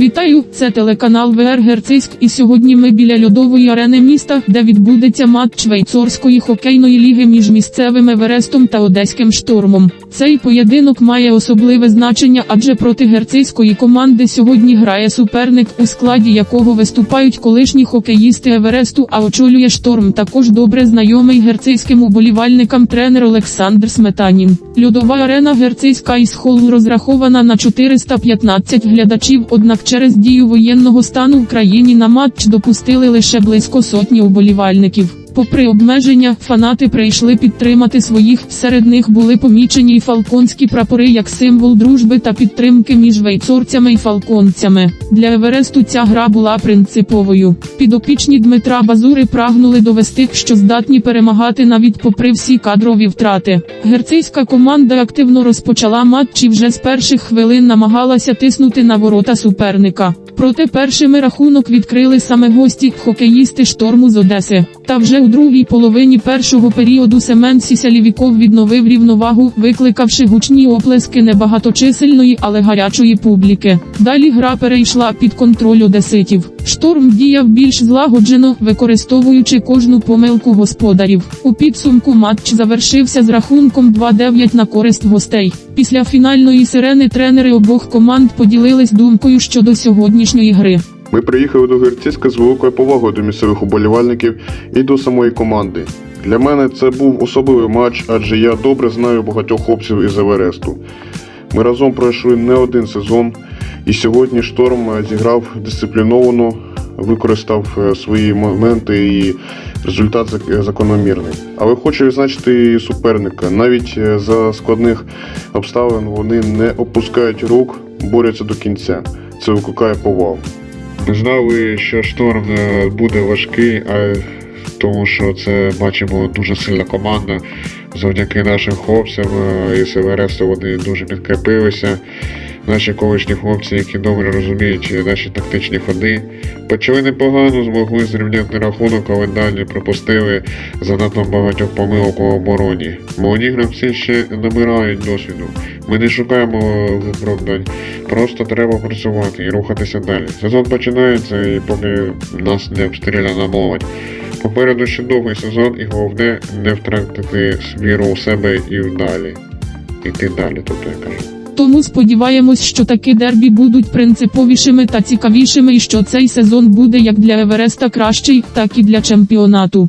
Вітаю, це телеканал ВР Герциск і сьогодні ми біля льодової арени міста, де відбудеться матч швейцарської хокейної ліги між місцевим Еверестом та Одеським штормом. Цей поєдинок має особливе значення, адже проти герцийської команди сьогодні грає суперник, у складі якого виступають колишні хокеїсти Евересту, а очолює шторм також добре знайомий герцийським уболівальникам тренер Олександр Сметанін. Льодова арена герцийська із холл розрахована на 415 глядачів, однак через дію воєнного стану в країні на матч допустили лише близько сотні уболівальників. Попри обмеження, фанати прийшли підтримати своїх. Серед них були помічені й фалконські прапори як символ дружби та підтримки між вейцорцями і фалконцями. Для Евересту ця гра була принциповою. Підопічні Дмитра Базури прагнули довести, що здатні перемагати навіть попри всі кадрові втрати. Герцийська команда активно розпочала матч і вже з перших хвилин намагалася тиснути на ворота суперника. Проте першими рахунок відкрили саме гості, хокеїсти шторму з Одеси. Та вже у другій половині першого періоду Семен Сісялівіков відновив рівновагу, викликавши гучні оплески небагаточисельної, але гарячої публіки. Далі гра перейшла під контроль одеситів. Шторм діяв більш злагоджено, використовуючи кожну помилку господарів. У підсумку матч завершився з рахунком 2-9 на користь гостей. Після фінальної сирени тренери обох команд поділились думкою щодо сьогоднішньої гри. Ми приїхали до Герціска з великою повагою до місцевих уболівальників і до самої команди. Для мене це був особливий матч, адже я добре знаю багатьох хлопців із Евересту. Ми разом пройшли не один сезон, і сьогодні шторм е, зіграв дисципліновано, використав е, свої моменти і результат е, закономірний. Але хочу відзначити суперника. Навіть за складних обставин вони не опускають рук, борються до кінця. Це викликає повагу. Ми знали, що шторм е, буде важкий, а тому що це бачимо дуже сильна команда. Завдяки нашим хлопцям і СВРС вони дуже підкрепилися. Наші колишні хлопці, які добре розуміють наші тактичні ходи, почали непогано, змогли зрівняти рахунок, але далі пропустили занадто багатьох помилок у обороні. Молоді гравці ще набирають досвіду. Ми не шукаємо виправдань, просто треба працювати і рухатися далі. Сезон починається і поки нас не обстріляна молодь. Попереду ще довгий сезон, і головне не втратити віру у себе і далі. Іти далі, тобто я кажу. Тому сподіваємось, що такі дербі будуть принциповішими та цікавішими, і що цей сезон буде як для Евереста кращий, так і для чемпіонату.